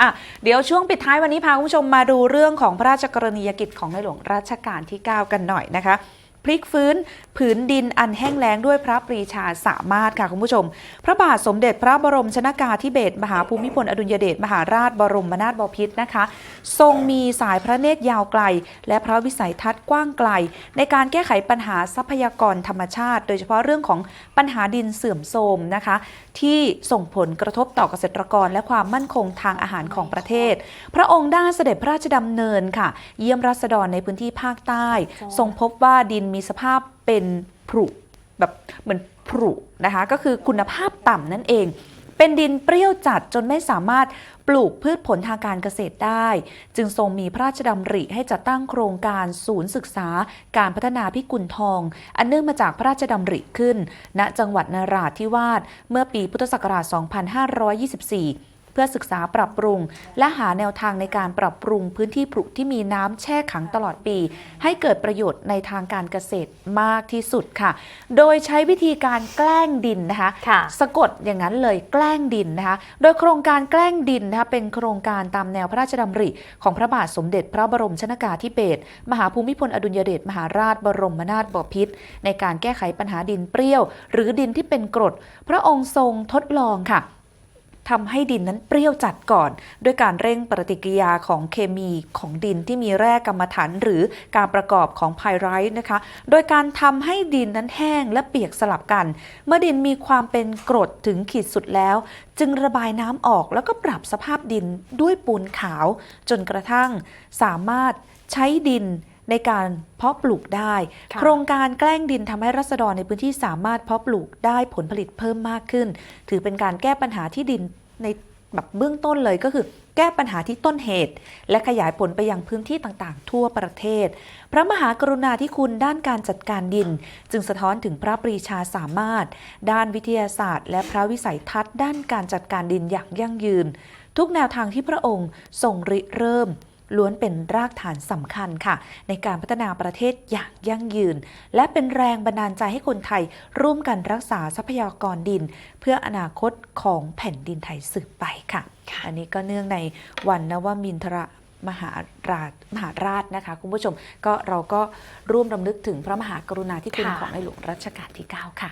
อะเดี๋ยวช่วงปิดท้ายวันนี้พาคุณผู้ชมมาดูเรื่องของพระราชกรณียกิจของในหลวงรัชกาลที่ 9 กันหน่อยนะคะ พลิกฟื้นผืนดินอันแห้งแล้งด้วยพระปรีชาสามารถค่ะคุณผู้ชม พระบาทสมเด็จพระบรมชนากาธิเบศรมหาภูมิพลอดุลยเดชมหาราชบรมนาถบพิตรนะคะ ทรงมีสายพระเนตรยาวไกล และพระวิสัยทัศน์กว้างไกล ในการแก้ไขปัญหาทรัพยากรธรรมชาติ โดยเฉพาะเรื่องของปัญหาดินเสื่อมโทรมนะคะ ที่ส่งผลกระทบต่อเกษตรกรและความมั่นคงทางอาหารของประเทศ พระองค์ได้เสด็จพระราชดำเนินค่ะ เยี่ยมรัษฎรในพื้นที่ภาคใต้ ทรงพบว่าดินมีสภาพเป็นผุแบบเหมือนผุนะคะก็คือคุณภาพต่ำนั่นเอง เป็นดินเปรี้ยวจัดจนไม่สามารถปลูกพืชผลทางการเกษตรได้ จึงทรงมีพระราชดำริให้จัดตั้งโครงการศูนย์ศึกษาการพัฒนาพิกุลทอง อันเนื่องมาจากพระราชดำริขึ้น ณจังหวัดนราธิวาสเมื่อปีพุทธศักราช 2524 พื่อศึกษาปรับปรุง และหาแนวทางในการปรับปรุงพื้นที่ปลูกที่มีน้ำแช่ขังตลอดปี ให้เกิดประโยชน์ในทางการเกษตรมากที่สุดค่ะ โดยใช้วิธีการแกล้งดินนะคะค่ะสะกดอย่างนั้นเลยแกล้งดินนะคะ โดยโครงการแกล้งดินนะคะเป็นโครงการตามแนวพระราชดำริ ของพระบาทสมเด็จพระบรมชนากาธิเบศรมหาภูมิพลอดุลยเดชมหาราชบรมนาถบพิตรในการแก้ไขปัญหาดินเปรี้ยว หรือดินที่เป็นกรด พระองค์ทรงทดลองค่ะ ทำให้ดินนั้นเปรี้ยวจัดก่อน ด้วยการเร่งปฏิกิริยาของเคมีของดินที่มีแร่กรรมฐานหรือการประกอบของไพไรท์นะคะ โดยการทำให้ดินนั้นแห้งและเปียกสลับกัน เมื่อดินมีความเป็นกรดถึงขีดสุดแล้ว จึงระบายน้ำออกแล้วก็ปรับสภาพดินด้วยปูนขาว จนกระทั่งสามารถใช้ดิน ในการเพาะปลูกได้ค่ะโครงการแกล้งดินทำให้รัษฎรในพื้นที่สามารถเพาะปลูกได้ผลผลิตเพิ่มมากขึ้น ถือเป็นการแก้ปัญหาที่ดินในแบบเบื้องต้นเลยก็คือแก้ปัญหาที่ต้นเหตุ และขยายผลไปยังพื้นที่ต่างๆ ทั่วประเทศ พระมหากรุณาธิคุณด้านการจัดการดิน จึงสะท้อนถึงพระปรีชาสามารถ ด้านวิทยาศาสตร์ และพระวิสัยทัศน์ ด้านการจัดการดินอย่างยั่งยืน ทุกแนวทางที่พระองค์ทรงริเริ่ม ล้วนเป็นรากฐานสำคัญค่ะ ในการพัฒนาประเทศอย่างยั่งยืน และเป็นแรงบันดาลใจให้คนไทย ร่วมกันรักษาทรัพยากรดิน เพื่ออนาคตของแผ่นดินไทยสืบไปค่ะ อันนี้ก็เนื่องในวันนวมินทรมหาราชมหาราชนะคะ คุณผู้ชมก็เราก็ร่วมรำลึกถึงพระมหากรุณาธิคุณค่ะของในหลวงรัชกาลที่ 9 ค่ะ